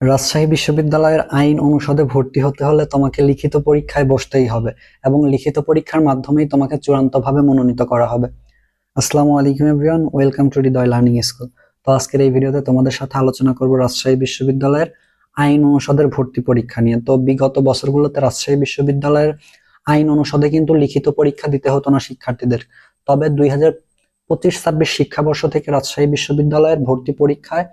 রাজশাহী বিশ্ববিদ্যালয়ের আইন অনুষদে ভর্তি হতে হলে তোমাকে লিখিত পরীক্ষায় বসতেই হবে এবং লিখিত পরীক্ষার মাধ্যমেই তোমাকে চূড়ান্তভাবে মনোনীত করা হবে। আসসালামু আলাইকুম everyone, welcome to Hridoy learning school. তো আজকের এই ভিডিওতে তোমাদের সাথে আলোচনা করব রাজশাহী বিশ্ববিদ্যালয়ের আইন অনুষদের ভর্তি পরীক্ষা নিয়ে। তো বিগত বছরগুলোতে রাজশাহী বিশ্ববিদ্যালয়ের আইন অনুষদে কিন্তু লিখিত পরীক্ষা দিতে হতো না শিক্ষার্থীদের। তবে দুই হাজার পঁচিশ ছাব্বিশ শিক্ষাবর্ষ থেকে রাজশাহী বিশ্ববিদ্যালয়ের ভর্তি পরীক্ষায়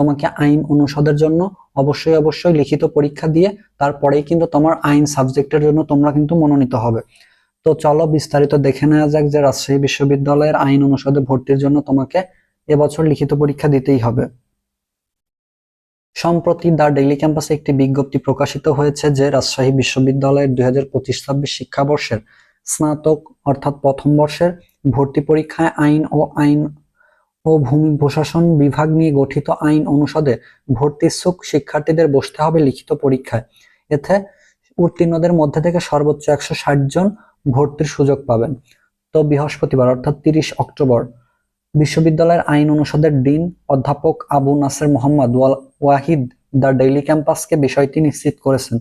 তোমাকে আইন অনুষদের জন্য অবশ্যই অবশ্যই লিখিত পরীক্ষা দিয়ে তারপরেই কিন্তু তোমার আইন সাবজেক্টের জন্য তোমরা কিন্তু মনোনীত হবে। তো চলো বিস্তারিত দেখে নেওয়া যাক যে রাজশাহী বিশ্ববিদ্যালয়ের আইন অনুষদে ভর্তির জন্য তোমাকে এবছর লিখিত পরীক্ষা দিতেই হবে। সম্প্রতি দ্য ডেইলি ক্যাম্পাসে একটি বিজ্ঞপ্তি প্রকাশিত হয়েছে যে রাজশাহী বিশ্ববিদ্যালয়ের দুই হাজার পঁচিশ ছাব্বিশ শিক্ষাবর্ষের স্নাতক অর্থাৎ প্রথম বর্ষের ভর্তি পরীক্ষায় আইন ও আইন ও ভূমি প্রশাসন বিভাগ নিয়ে গঠিত আইন অনুষদে ভর্তি ইচ্ছুক শিক্ষার্থীদের বসতে হবে লিখিত পরীক্ষায়। এতে উত্তীর্ণদের মধ্যে থেকে সর্বোচ্চ একশো ষাট জন ভর্তির সুযোগ পাবেন। তো বৃহস্পতিবার, অর্থাৎ তিরিশ অক্টোবর, বিশ্ববিদ্যালয়ের আইন অনুষদের ডিন অধ্যাপক আবু নাসের মোহাম্মদ ওয়াহিদ দ্য ডেইলি ক্যাম্পাসকে বিষয়টি নিশ্চিত করেছেন।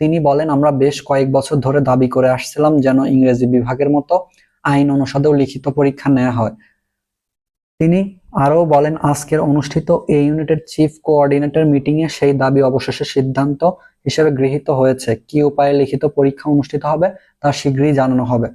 তিনি বলেন, আমরা বেশ কয়েক বছর ধরে দাবি করে আসছিলাম যেন ইংরেজি বিভাগের মতো আইন অনুষদেও লিখিত পরীক্ষা নেওয়া হয়। তিনি আরও বলেন, আজকের অনুষ্ঠিত এই ইউনিটের চিফ কোঅর্ডিনেটর মিটিং এ সেই দাবি অবশেষে সিদ্ধান্ত হিসেবে গৃহীত হয়েছে। কি উপায়ে লিখিত পরীক্ষা অনুষ্ঠিত হবে তা শীঘ্রই জানানো হবে।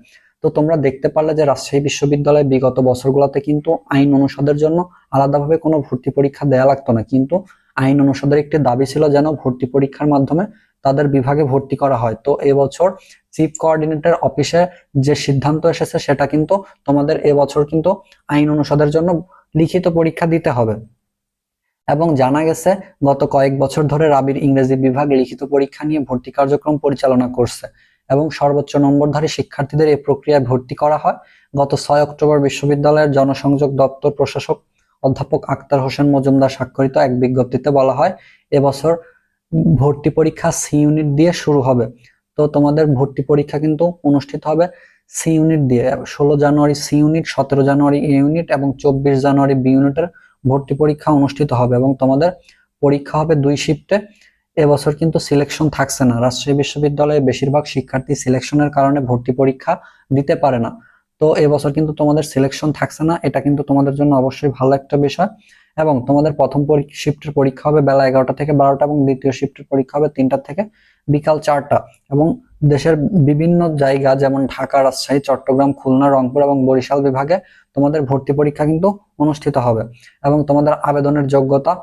তো তোমরা দেখতে পারলে যে রাজশাহী বিশ্ববিদ্যালয়ে বিগত বছরগুলোতে কিন্তু আইন অনুষদের জন্য আলাদাভাবে কোনো ভর্তি পরীক্ষা দেয়া লাগতো না। কিন্তু আইন অনুষদের একটি দাবি ছিল যেন ভর্তি পরীক্ষার মাধ্যমে তাদের বিভাগে ভর্তি করা হয়। তো এবছর চিফ কোঅর্ডিনেটর অফিসে যে সিদ্ধান্ত এসেছে, সেটা কিন্তু তোমাদের এবছর কিন্তু আইন অনুষদের জন্য লিখিত পরীক্ষা দিতে হবে। এবং জানা গেছে, গত কয়েক বছর ধরে রাবির ইংরেজি বিভাগ লিখিত পরীক্ষা নিয়ে ভর্তি কার্যক্রম পরিচালনা করছে এবং সর্বোচ্চ নম্বরধারী শিক্ষার্থীদের এই প্রক্রিয়ায় ভর্তি করা হয়। গত ছয় অক্টোবর বিশ্ববিদ্যালয়ের জনসংযোগ দপ্তর প্রশাসক অধ্যাপক আক্তার হোসেন মজুমদার স্বাক্ষরিত এক বিজ্ঞপ্তিতে বলা হয়, এবছর ভর্তি পরীক্ষা সি ইউনিট দিয়ে শুরু হবে। তো তোমাদের ভর্তি পরীক্ষা কিন্তু অনুষ্ঠিত হবে সি ইউনিট দিয়ে। ষোলো জানুয়ারি সি ইউনিট, সতেরো জানুয়ারি এ ইউনিট এবং চব্বিশ জানুয়ারি বি ইউনিটের ভর্তি পরীক্ষা অনুষ্ঠিত হবে এবং তোমাদের পরীক্ষা হবে দুই শিফটে এবছর কিন্তু সিলেকশন থাকছে না। রাজশাহী বিশ্ববিদ্যালয়ে বেশিরভাগ শিক্ষার্থী সিলেকশনের কারণে ভর্তি পরীক্ষা দিতে পারে না। তো এবছর কিন্তু তোমাদের সিলেকশন থাকছে না। এটা কিন্তু তোমাদের জন্য অবশ্যই ভালো একটা বিষয়। এবং তোমাদের প্রথম শিফটের পরীক্ষা হবে বেলা এগারোটা থেকে বারোটা এবং দ্বিতীয় শিফটের পরীক্ষা হবে তিনটা থেকে বিকাল চারটা। এবং দেশের বিভিন্ন জায়গা যেমন ঢাকা, রাজশাহী, চট্টগ্রাম, খুলনা, রংপুর এবং বরিশাল বিভাগে তোমাদের ভর্তি পরীক্ষা কিন্তু অনুষ্ঠিত হবে। এবং তোমাদের আবেদনের যোগ্যতা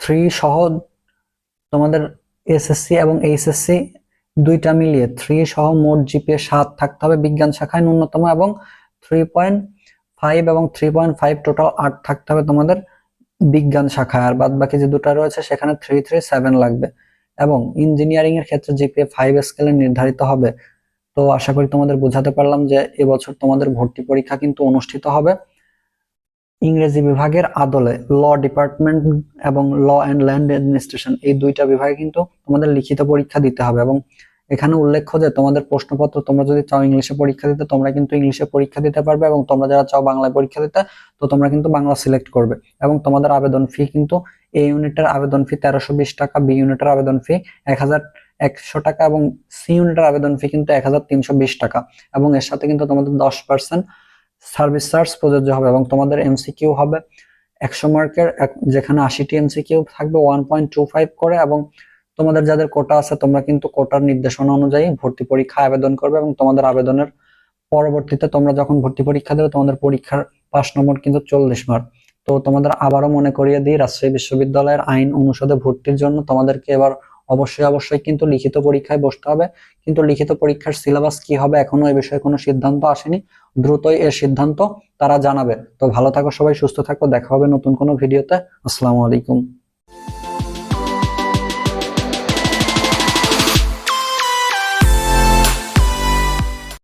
থ্রি সহ তোমাদের এসএসসি এবং এইচএসসি দুইটা মিলিয়ে থ্রি সহ মোট জিপিএ সাত থাকতে হবে বিজ্ঞান শাখায় ন্যূনতম এবং থ্রি পয়েন্ট ফাইভ এবং থ্রি পয়েন্ট ফাইভ টোটাল আট থাকতে হবে তোমাদের বিজ্ঞান শাখায়। আর বাদ বাকি যে দুটো রয়েছে, সেখানে থ্রি থ্রি সেভেন লাগবে। এবং ইঞ্জিনিয়ারিং এর ক্ষেত্রে জিপিএ ফাইভ স্কেলে নির্ধারিত হবে। তো আশা করি তোমাদের বোঝাতে পারলাম যে এবছর তোমাদের ভর্তি পরীক্ষা কিন্তু অনুষ্ঠিত হবে। ইংরেজি বিভাগের আদলে ল ডিপার্টমেন্ট এবং ল অ্যান্ড ল্যান্ড অ্যাডমিনিস্ট্রেশন এই দুইটা বিভাগে কিন্তু তোমাদের লিখিত পরীক্ষা দিতে হবে এবং এখানে উল্লেখ্য যে তোমাদের প্রশ্নপত্র তোমরা যদি চাও ইংলিশে পরীক্ষা দিতে, তোমরা কিন্তু ইংলিশে পরীক্ষা দিতে পারবে এবং তোমরা যারা চাও বাংলায় পরীক্ষা দিতে, তো তোমরা কিন্তু বাংলা সিলেক্ট করবে। এবং তোমাদের আবেদন ফি কিন্তু এ ইউনিটের আবেদন ফি তেরোশো বিশ টাকা বি ইউনিটের আবেদন ফি এক হাজার একশো টাকা এবং সি ইউনিটের আবেদন ফি কিন্তু এক হাজার তিনশো বিশ টাকা। এবং এর সাথে কিন্তু তোমাদের দশ পার্সেন্ট সার্ভিস চার্জ প্রযোজ্য হবে এবং তোমাদের এমসিকিউ হবে। একশো মার্কের যেখানে আশিটি এমসিকিউ থাকবে ওয়ান পয়েন্ট টু ফাইভ করে এবং তোমাদের যাদের কোটা আছে, তোমরা কিন্তু কোটার নির্দেশনা অনুযায়ী ভর্তি পরীক্ষা আবেদন করবে এবং তোমাদের আবেদনের পরবর্তীতে তোমরা যখন ভর্তি পরীক্ষা দেবে, তোমাদের পরীক্ষার পাস নম্বর কিন্তু চল্লিশ মার্ক তো তোমাদের আবারও মনে করিয়ে দিই, রাজশাহী বিশ্ববিদ্যালয়ের আইন অনুষদে ভর্তির জন্য তোমাদেরকে এবার অবশ্যই অবশ্যই কিন্তু লিখিত পরীক্ষায় বসতে হবে। কিন্তু লিখিত পরীক্ষার সিলেবাস কি হবে এখনও এই বিষয়ে কোনো সিদ্ধান্ত আসেনি। দ্রুতই এর সিদ্ধান্ত তারা জানাবে। তো ভালো থাকো সবাই, সুস্থ থাকো। দেখা হবে নতুন কোনো ভিডিওতে আসসালামু আলাইকুম।